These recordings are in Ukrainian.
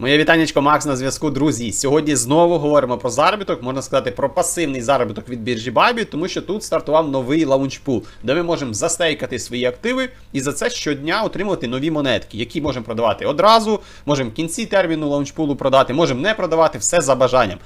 Моє вітаннячко Макс на зв'язку, друзі. Сьогодні знову говоримо про заробіток, можна сказати, про пасивний заробіток від біржі Бабі, тому що тут стартував новий лаунчпул, де ми можемо застейкати свої активи і за це щодня отримувати нові монетки, які можемо продавати одразу, можемо в кінці терміну лаунчпулу продати, можемо не продавати все за бажанням.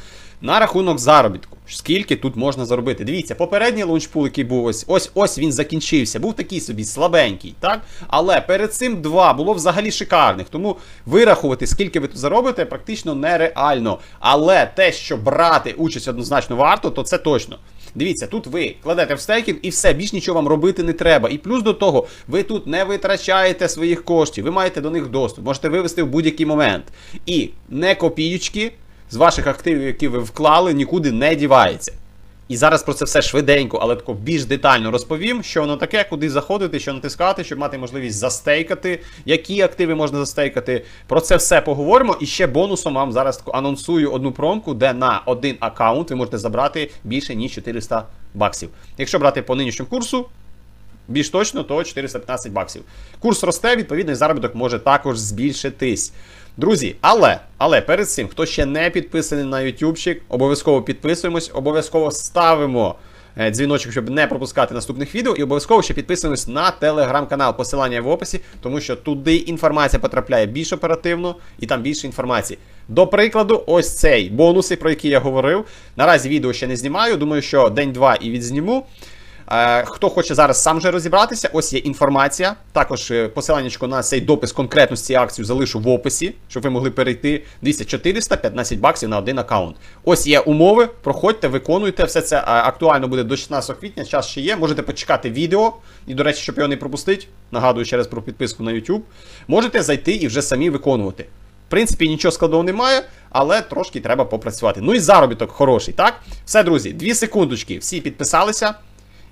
На рахунок заробітку, скільки тут можна заробити. Дивіться, попередній лаунчпул, який був ось ось ось він закінчився, був такий собі слабенький, так? Але перед цим два було взагалі шикарних. Тому вирахувати, скільки ви тут заробите, практично нереально. Але те, що брати участь однозначно варто, то це точно. Дивіться, тут ви кладете в стейкінг і все, більш нічого вам робити не треба. І плюс до того, ви тут не витрачаєте своїх коштів, ви маєте до них доступ, можете вивести в будь-який момент. І не копіючки з ваших активів, які ви вклали, нікуди не дівається. І зараз про це все швиденько, але тако більш детально розповім, що воно таке, куди заходити, що натискати, щоб мати можливість застейкати, які активи можна застейкати. Про це все поговоримо. І ще бонусом вам зараз тако анонсую одну промку, де на один аккаунт ви можете забрати більше ніж 400 баксів. Якщо брати по нинішньому курсу, більш точно, то 415 баксів. Курс росте, відповідний заробіток може також збільшитись. Друзі, але але перед цим, хто ще не підписаний на ютубчик, обов'язково підписуємось, обов'язково ставимо е, дзвіночок, щоб не пропускати наступних відео, і обов'язково ще підписуємось на телеграм-канал. Посилання в описі, тому що туди інформація потрапляє більш оперативно і там більше інформації. До прикладу, ось цей бонуси, про які я говорив. Наразі відео ще не знімаю. Думаю, що день-два і відзніму. Е, Хто хоче зараз сам же розібратися, ось є інформація. Також е, посиланнячко на цей допис конкретно з цієї акції залишу в описі, щоб ви могли перейти. Дивіться, 415 баксів на один аккаунт. Ось є умови. Проходьте, виконуйте. Все це е, актуально буде до 16 квітня. Час ще є. Можете почекати відео. І, до речі, щоб його не пропустити, нагадую ще раз про підписку на YouTube. Можете зайти і вже самі виконувати. В принципі, нічого складного немає, але трошки треба попрацювати. Ну і заробіток хороший, так? Все, друзі, дві секундочки. Всі підписалися.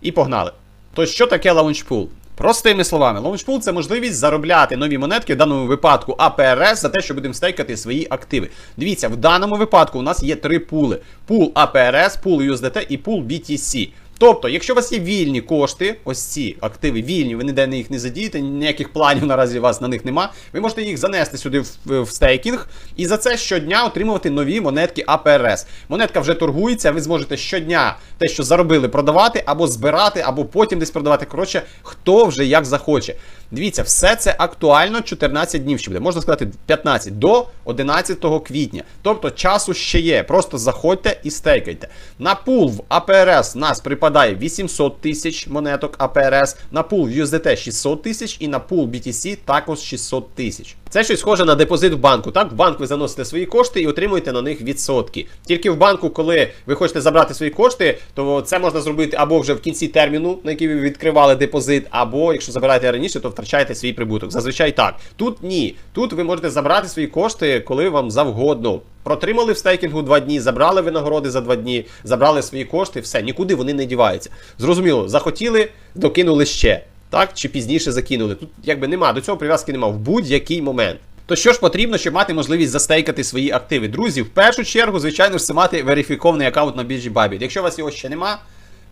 І погнали. То що таке лаунчпул? Простими словами, лаунчпул це можливість заробляти нові монетки, в даному випадку АПРС, за те, що будемо стейкати свої активи. Дивіться, в даному випадку у нас є три пули: пул АПРС, пул USDT і пул BTC. Тобто, якщо у вас є вільні кошти, ось ці активи вільні, ви ніде їх не задієте, ніяких планів наразі у вас на них нема, ви можете їх занести сюди в, в стейкінг і за це щодня отримувати нові монетки АПРС. Монетка вже торгується, ви зможете щодня те, що заробили, продавати, або збирати, або потім десь продавати. Коротше, хто вже як захоче. Дивіться, все це актуально 14 днів ще буде. Можна сказати 15 до 11 квітня. Тобто часу ще є. Просто заходьте і стейкайте. На пул в АПРС нас припадає 800 тисяч монеток АПРС, на пул USDT 600 тисяч і на пул BTC також 600 тисяч. Це щось схоже на депозит в банку. Так, в банк ви заносите свої кошти і отримуєте на них відсотки. Тільки в банку, коли ви хочете забрати свої кошти, то це можна зробити або вже в кінці терміну, на який ви відкривали депозит, або якщо забираєте раніше, то втрачаєте свій прибуток. Зазвичай так. Тут ні. Тут ви можете забрати свої кошти, коли вам завгодно. Протримали в стейкінгу два дні, забрали винагороди за два дні, забрали свої кошти, все, нікуди вони не діваються. Зрозуміло, захотіли, докинули ще. Так, чи пізніше закинули. Тут якби нема, до цього прив'язки нема в будь-який момент. То що ж потрібно, щоб мати можливість застейкати свої активи? Друзі, в першу чергу, звичайно ж, це мати верифікований аккаунт на біржі Bybit. Якщо у вас його ще нема,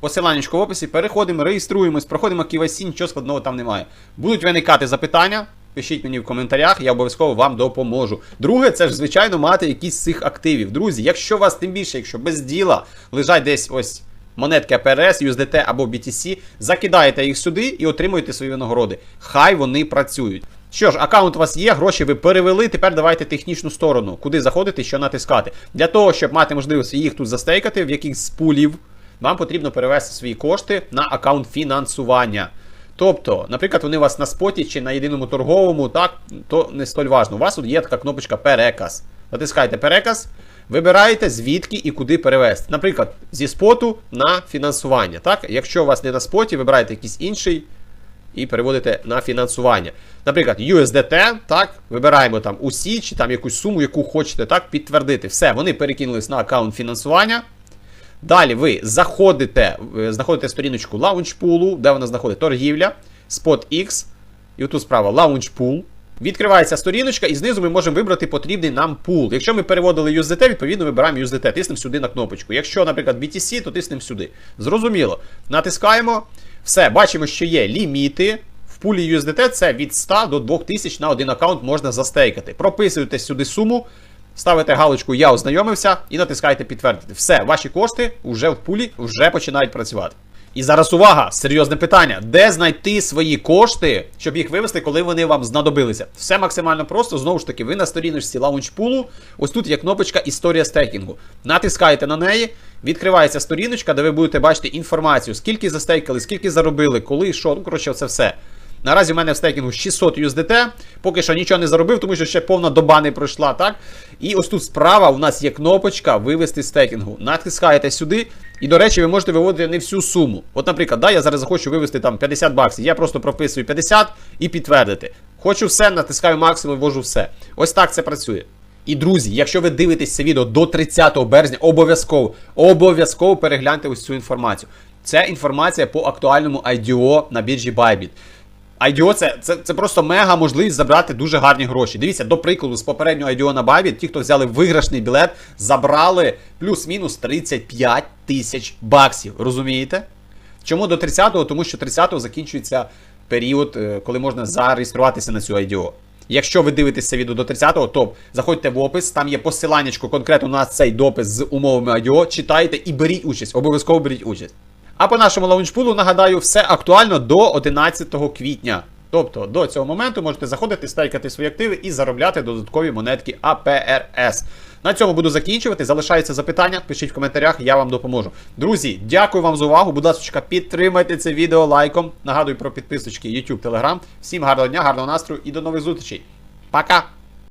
посиланнячко в описі, переходимо, реєструємось, проходимо KYC, нічого складного там немає. Будуть виникати запитання. Пишіть мені в коментарях, я обов'язково вам допоможу. Друге, це ж, звичайно, мати якісь з цих активів. Друзі, якщо у вас тим більше, якщо без діла лежать десь ось монетки АПРС, USDT або BTC, закидаєте їх сюди і отримуєте свої винагороди. Хай вони працюють. Що ж, аккаунт у вас є, гроші ви перевели. Тепер давайте технічну сторону, куди заходити, що натискати. Для того, щоб мати можливість їх тут застейкати, в якихось з пулів, вам потрібно перевести свої кошти на аккаунт фінансування. Тобто, наприклад, вони у вас на споті чи на єдиному торговому, так, то не столь важно. У вас тут є така кнопочка переказ. Натискаєте переказ, вибираєте звідки і куди перевести. Наприклад, зі споту на фінансування. Так? Якщо у вас не на споті, вибираєте якийсь інший і переводите на фінансування. Наприклад, USDT, так, вибираємо там усі, чи там якусь суму, яку хочете так, підтвердити. Все, вони перекинулись на аккаунт фінансування. Далі ви заходите, е, знаходите сторіночку лаунчпулу, де вона знаходить торгівля, SpotX, і отут справа лаунчпул. Відкривається сторіночка, і знизу ми можемо вибрати потрібний нам пул. Якщо ми переводили USDT, відповідно вибираємо USDT, тиснемо сюди на кнопочку. Якщо, наприклад, BTC, то тиснемо сюди. Зрозуміло. Натискаємо. Все, бачимо, що є ліміти. В пулі USDT це від 100 до 2000 на один аккаунт можна застейкати. Прописуєте сюди суму, ставите галочку Я ознайомився і натискаєте підтвердити. Все, ваші кошти вже в пулі вже починають працювати. І зараз увага! Серйозне питання: де знайти свої кошти, щоб їх вивести, коли вони вам знадобилися? Все максимально просто. Знову ж таки, ви на сторіночці лаунчпулу. Ось тут є кнопочка Історія стейкінгу. Натискаєте на неї, відкривається сторіночка, де ви будете бачити інформацію, скільки застейкали, скільки заробили, коли, що. Ну, коротше, це все. Наразі в мене в стейкінгу 600 USDT, поки що нічого не заробив, тому що ще повна доба не пройшла, так? І ось тут справа у нас є кнопочка вивести стейкінгу. Натискаєте сюди, і, до речі, ви можете виводити не всю суму. От, наприклад, да, я зараз захочу вивести там 50 баксів. Я просто прописую 50 і підтвердити. Хочу все, натискаю максимум, ввожу все. Ось так це працює. І друзі, якщо ви дивитесь це відео до 30 березня, обов'язково, обов'язково перегляньте ось цю інформацію. Це інформація по актуальному IDO на біржі Bybit. IDO це, це, це просто мега можливість забрати дуже гарні гроші. Дивіться, до прикладу, з попереднього IDO на Bybit, ті, хто взяли виграшний білет, забрали плюс-мінус 35 тисяч баксів. Розумієте? Чому до 30-го? Тому що 30-го закінчується період, е, коли можна зареєструватися на цю IDO. Якщо ви дивитесь це відео до 30-го, то заходьте в опис, там є посиланнячко конкретно на цей допис з умовами IDO, читайте і беріть участь, обов'язково беріть участь. А по нашому лаунчпулу, нагадаю, все актуально до 11 квітня. Тобто до цього моменту можете заходити, стейкати свої активи і заробляти додаткові монетки АПРС. На цьому буду закінчувати. Залишаються запитання, пишіть в коментарях, я вам допоможу. Друзі, дякую вам за увагу. Будь ласка, підтримайте це відео лайком. Нагадую про підписочки YouTube, Telegram. Всім гарного дня, гарного настрою і до нових зустрічей. Пока!